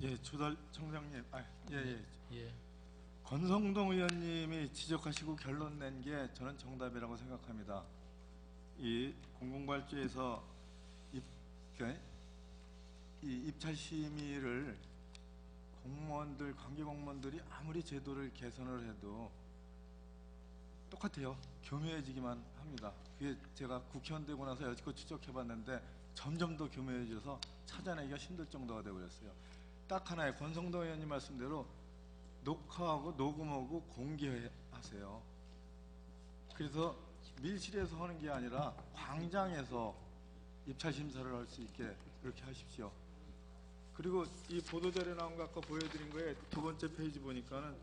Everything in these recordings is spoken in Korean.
예, 조달 청장님, 아, 예, 예. 예. 권성동 의원님이 지적하시고 결론 낸 게 저는 정답이라고 생각합니다. 이 공공발주에서 입, 그러니까 이 입찰 심의를 공무원들, 관계 공무원들이 아무리 제도를 개선을 해도 똑같아요. 교묘해지기만 합니다. 그게 제가 국회의원 되고 나서 여지껏 추적해봤는데 점점 더 교묘해져서 찾아내기가 힘들 정도가 되어버렸어요. 딱 하나의 권성동 의원님 말씀대로 녹화하고 녹음하고 공개하세요. 그래서 밀실에서 하는 게 아니라 광장에서 입찰 심사를 할 수 있게 그렇게 하십시오. 그리고 이 보도자료 나온 거 아까 보여드린 거에 두 번째 페이지 보니까는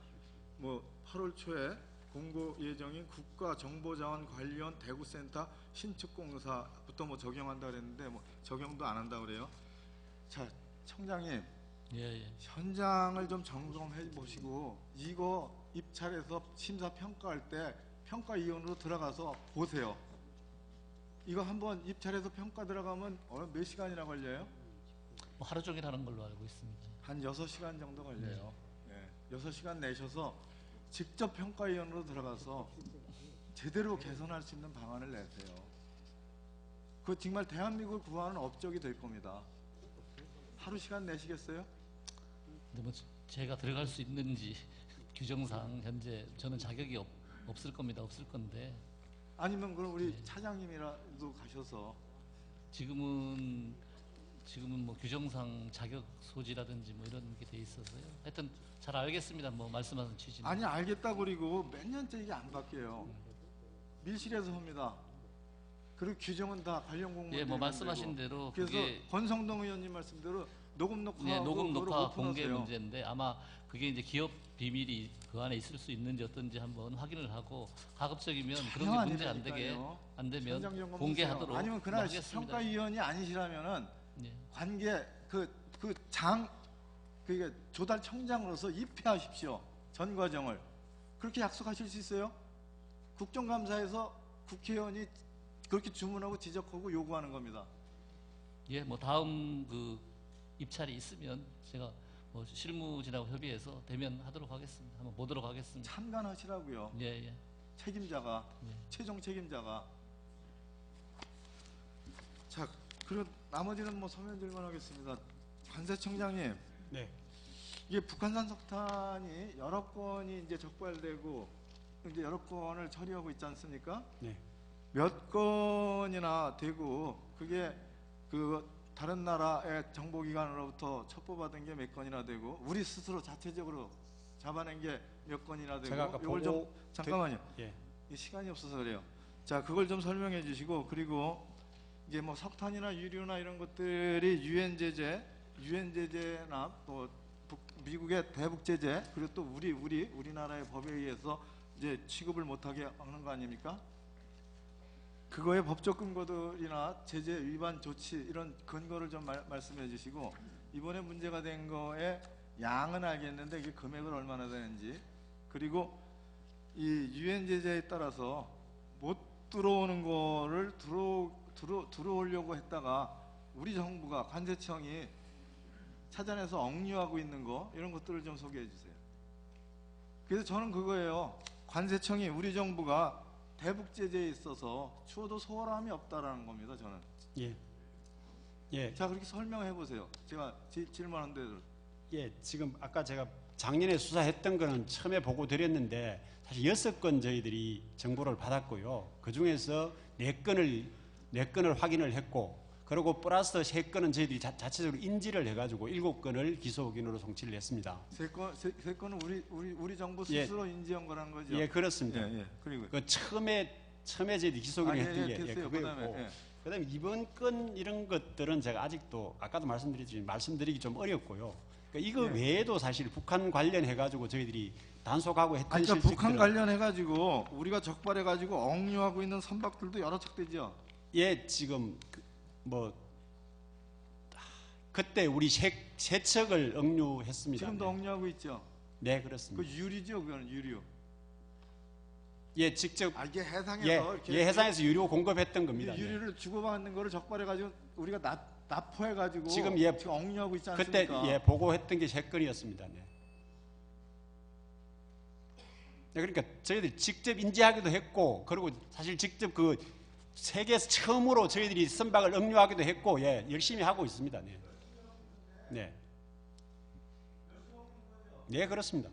뭐 8월 초에 공고 예정인 국가정보자원관리원 대구센터 신축공사부터 뭐 적용한다 그랬는데 뭐 적용도 안 한다 그래요. 자 청장님 예, 예. 현장을 좀 점검해 보시고 이거 입찰에서 심사 평가할 때 평가위원으로 들어가서 보세요. 이거 한번 입찰에서 평가 들어가면 어느 몇 시간이나 걸려요? 뭐 하루 종일 하는 걸로 알고 있습니다. 한 6시간 정도 걸려요. 예. 6시간 내셔서 직접 평가위원으로 들어가서 제대로 개선할 수 있는 방안을 내세요. 그 정말 대한민국을 구하는 업적이 될 겁니다. 하루 시간 내시겠어요? 근데 뭐 제가 들어갈 수 있는지 규정상 현재 저는 자격이 없, 없을 겁니다. 없을 건데 아니면 그럼 우리 네. 차장님이라도 가셔서 지금은 지금은 뭐 규정상 자격 소지라든지 뭐 이런 게 돼 있어서요. 하여튼 잘 알겠습니다. 뭐 말씀하신 취지는. 아니 알겠다 그리고 몇 년째 이게 안 바뀌어요. 밀실에서 합니다. 그리고 규정은 다 관련 공무원. 예, 뭐 말씀하신 대로 그래서 권성동 의원님 말씀대로 녹음 녹화 예, 녹음 녹화 공개 문제인데 아마 그게 이제 기업 비밀이 그 안에 있을 수 있는지 어떤지 한번 확인을 하고 가급적이면 그런 게 문제 안 되게 안 되면 공개하도록 아니면 뭐 그날. 평가위원이 아니시라면은 예. 관계 그그장 그게 조달 청장으로서 입회하십시오 전 과정을 그렇게 약속하실 수 있어요? 국정감사에서 국회의원이 그렇게 주문하고 지적하고 요구하는 겁니다. 예, 뭐 다음 그 입찰이 있으면 제가 뭐 실무진하고 협의해서 되면 하도록 하겠습니다. 한번 보도록 하겠습니다. 참관하시라고요. 예, 예. 책임자가 예. 최종 책임자가 자 그리고 나머지는 뭐 서면 질문하겠습니다. 관세청장님 네. 이게 북한산 석탄이 여러 건이 이제 적발되고 이제 여러 건을 처리하고 있지 않습니까? 네. 몇 건이나 되고 그게 그 다른 나라의 정보기관으로부터 첩보받은 게 몇 건이나 되고 우리 스스로 자체적으로 잡아낸 게 몇 건이나 되고 제가 아까 이걸 좀 잠깐만요. 예. 이 시간이 없어서 그래요. 자, 그걸 좀 설명해 주시고 그리고 이게 뭐 석탄이나 유류나 이런 것들이 유엔 제재, 유엔 제재나 또 북- 미국의 대북 제재 그리고 또 우리 우리 우리나라의 법에 의해서 이제 취급을 못하게 하는 거 아닙니까? 그거의 법적 근거들이나 제재 위반 조치 이런 근거를 좀 말, 말씀해 주시고 이번에 문제가 된 거에 양은 알겠는데 이게 금액은 얼마나 되는지 그리고 이 유엔 제재에 따라서 못 들어오는 거를 들어 들어 들어오려고 했다가 우리 정부가 관세청이 찾아내서 억류하고 있는 거 이런 것들을 좀 소개해 주세요. 그래서 저는 그거예요. 관세청이 우리 정부가 대북 제재에 있어서 추워도 소홀함이 없다라는 겁니다. 저는. 예. 예. 자 그렇게 설명해 보세요. 제가 지- 질문한 대로. 예. 지금 아까 제가 작년에 수사했던 거는 처음에 보고 드렸는데 사실 여섯 건 저희들이 정보를 받았고요. 그 중에서 네 건을 네 건을 확인을 했고 그리고 플러스 세 건은 저희들이 자, 자체적으로 인지를 해가지고 일곱 건을 기소 의견으로 송치를 했습니다. 세 건, 세, 세 건은 우리 우리 우리 정부 예. 스스로 인지한 거라는 거죠. 예, 그렇습니다. 예, 예. 그리고 그 처음에 처음에 저희들이 기소 의견 아, 예, 했던 예, 게 예, 됐어요. 그거였고 그다음에, 예. 그다음에 이번 건 이런 것들은 제가 아직도 아까도 말씀드렸지만 말씀드리기 좀 어렵고요. 그러니까 이거 예. 외에도 사실 북한 관련해 가지고 저희들이 단속하고 했던 아니, 그러니까 북한 관련해 가지고 우리가 적발해 가지고 억류하고 있는 선박들도 여러 척 되죠. 예 지금 그, 뭐 아, 그때 우리 세, 세 척을 억류했습니다. 지금도 네. 억류하고 있죠. 네그 그렇습니다. 유리죠, 그거는 유류. 예 직접 아 이게 해상에서 예, 예 해상에서 유료 공급했던 겁니다. 이 네. 주고받는 거를 적발해 가지고 우리가 나, 납포해 가지고 지금 예, 지금 억류하고 있지 그때 않습니까? 예 보고했던 게세 건이었습니다. 네. 네, 그러니까 저희들이 직접 인지하기도 했고 그리고 사실 직접 그 세계에서 처음으로 저희들이 선박을 억류하기도 했고 예 열심히 하고 있습니다. 네. 네. 네 그렇습니다.